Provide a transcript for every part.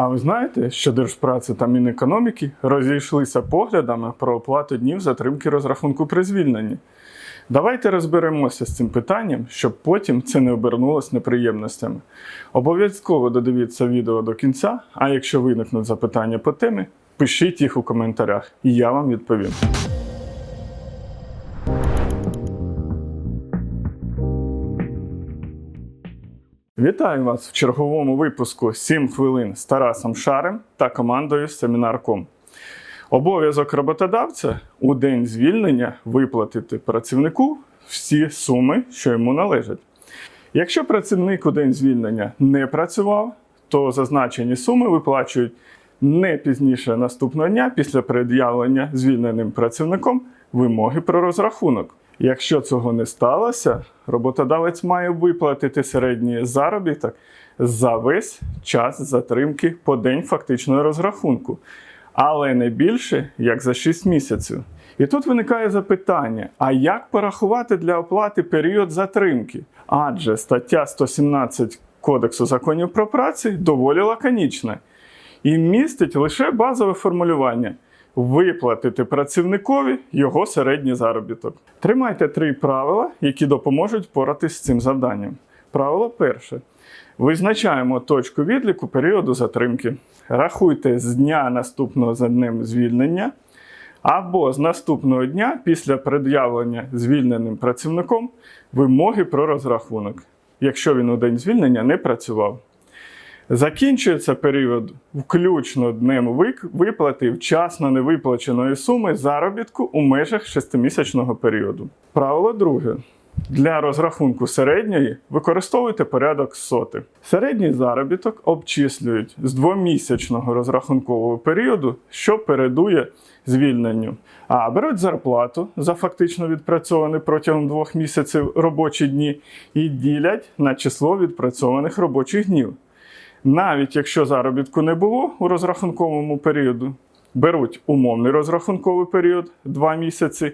А ви знаєте, що Держпраці та Мінекономіки розійшлися поглядами про оплату днів затримки розрахунку при звільненні? Давайте розберемося з цим питанням, щоб потім це не обернулось неприємностями. Обов'язково додивіться відео до кінця, а якщо виникнуть запитання по темі, пишіть їх у коментарях, і я вам відповім. Вітаю вас в черговому випуску 7 хвилин з Тарасом Шарем та командою Семінар.ком. Обов'язок роботодавця у день звільнення виплатити працівнику всі суми, що йому належать. Якщо працівник у день звільнення не працював, то зазначені суми виплачують не пізніше наступного дня після пред'явлення звільненим працівником вимоги про розрахунок. Якщо цього не сталося, роботодавець має виплатити середній заробіток за весь час затримки по день фактичного розрахунку, але не більше як за 6 місяців. І тут виникає запитання: а як порахувати для оплати період затримки? Адже стаття 117 Кодексу законів про працю доволі лаконічна і містить лише базове формулювання виплатити працівникові його середній заробіток. Тримайте три правила, які допоможуть впоратись з цим завданням. Правило перше. Визначаємо точку відліку періоду затримки. Рахуйте з дня наступного за днем звільнення або з наступного дня після пред'явлення звільненим працівником вимоги про розрахунок, якщо він у день звільнення не працював. Закінчується період включно днем виплати вчасно невиплаченої суми заробітку у межах шестимісячного періоду. Правило друге. Для розрахунку середньої використовуйте порядок соти. Середній заробіток обчислюють з двомісячного розрахункового періоду, що передує звільненню. А беруть зарплату за фактично відпрацьовані протягом двох місяців робочі дні і ділять на число відпрацьованих робочих днів. Навіть якщо заробітку не було у розрахунковому періоду, беруть умовний розрахунковий період 2 місяці,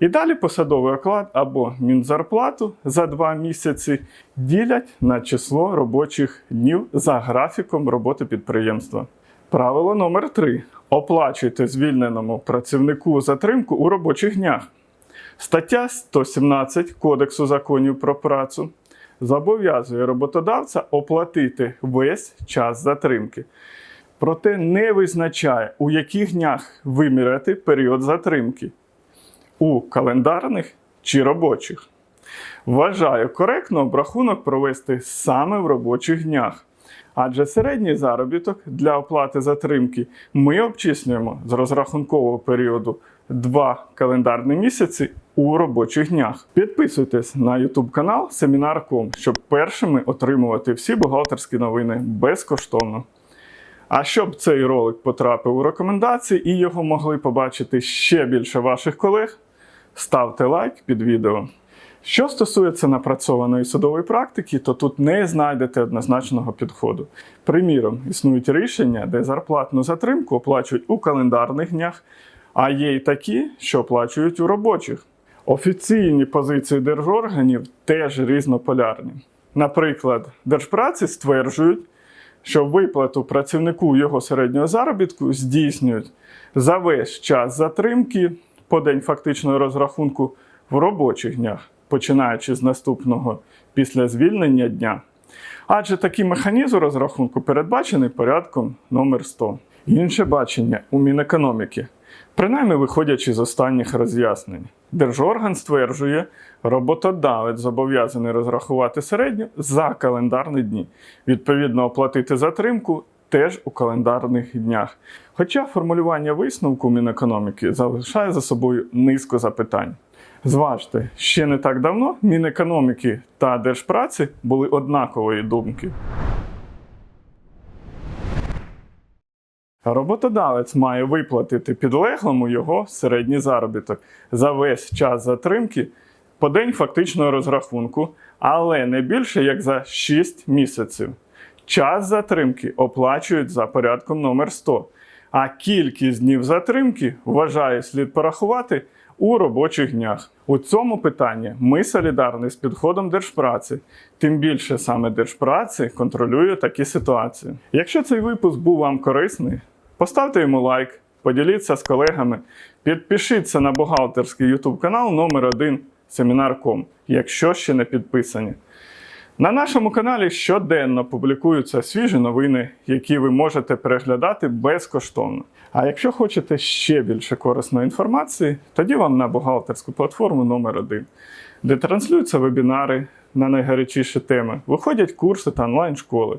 і далі посадовий оклад або мінзарплату за 2 місяці ділять на число робочих днів за графіком роботи підприємства. Правило номер 3. Оплачуйте звільненому працівнику затримку у робочих днях. Стаття 117 Кодексу законів про працю зобов'язує роботодавця оплатити весь час затримки. Проте не визначає, у яких днях виміряти період затримки у календарних чи робочих. Вважаю коректно обрахунок провести саме в робочих днях. Адже середній заробіток для оплати затримки ми обчислюємо з розрахункового періоду 2 календарні місяці у робочих днях. Підписуйтесь на YouTube канал Семінар.ком, щоб першими отримувати всі бухгалтерські новини безкоштовно. А щоб цей ролик потрапив у рекомендації і його могли побачити ще більше ваших колег, ставте лайк під відео. Що стосується напрацьованої судової практики, то тут не знайдете однозначного підходу. Приміром, існують рішення, де зарплатну затримку оплачують у календарних днях, а є й такі, що оплачують у робочих. Офіційні позиції держорганів теж різнополярні. Наприклад, держпраці стверджують, що виплату працівнику його середнього заробітку здійснюють за весь час затримки по день фактичного розрахунку в робочих днях, починаючи з наступного після звільнення дня. Адже такий механізм розрахунку передбачений порядком номер 100. Інше бачення у Мінекономіки, принаймні виходячи з останніх роз'яснень. Держорган стверджує, роботодавець зобов'язаний розрахувати середню за календарні дні, відповідно оплатити затримку теж у календарних днях. Хоча формулювання висновку Мінекономіки залишає за собою низку запитань. Зважте, ще не так давно Мінекономіки та Держпраці були однакової думки. Роботодавець має виплатити підлеглому його середній заробіток за весь час затримки по день фактичного розрахунку, але не більше як за 6 місяців. Час затримки оплачують за порядком номер 100, а кількість днів затримки, вважаю, слід порахувати у робочих днях. У цьому питанні ми солідарні з підходом держпраці. Тим більше саме держпраці контролює такі ситуації. Якщо цей випуск був вам корисний, поставте йому лайк, поділіться з колегами, підпишіться на бухгалтерський YouTube канал номер 1 Семінар.ком, якщо ще не підписані. На нашому каналі щоденно публікуються свіжі новини, які ви можете переглядати безкоштовно. А якщо хочете ще більше корисної інформації, тоді вам на бухгалтерську платформу номер 1 де транслюються вебінари на найгарячіші теми, виходять курси та онлайн-школи.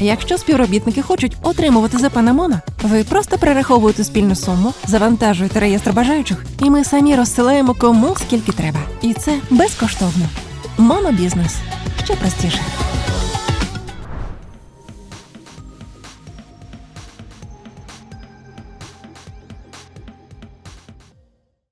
Якщо співробітники хочуть отримувати ЗП на Моно, ви просто перераховуєте спільну суму, завантажуєте реєстр бажаючих, і ми самі розсилаємо кому скільки треба. І це безкоштовно. Монобізнес ще простіше.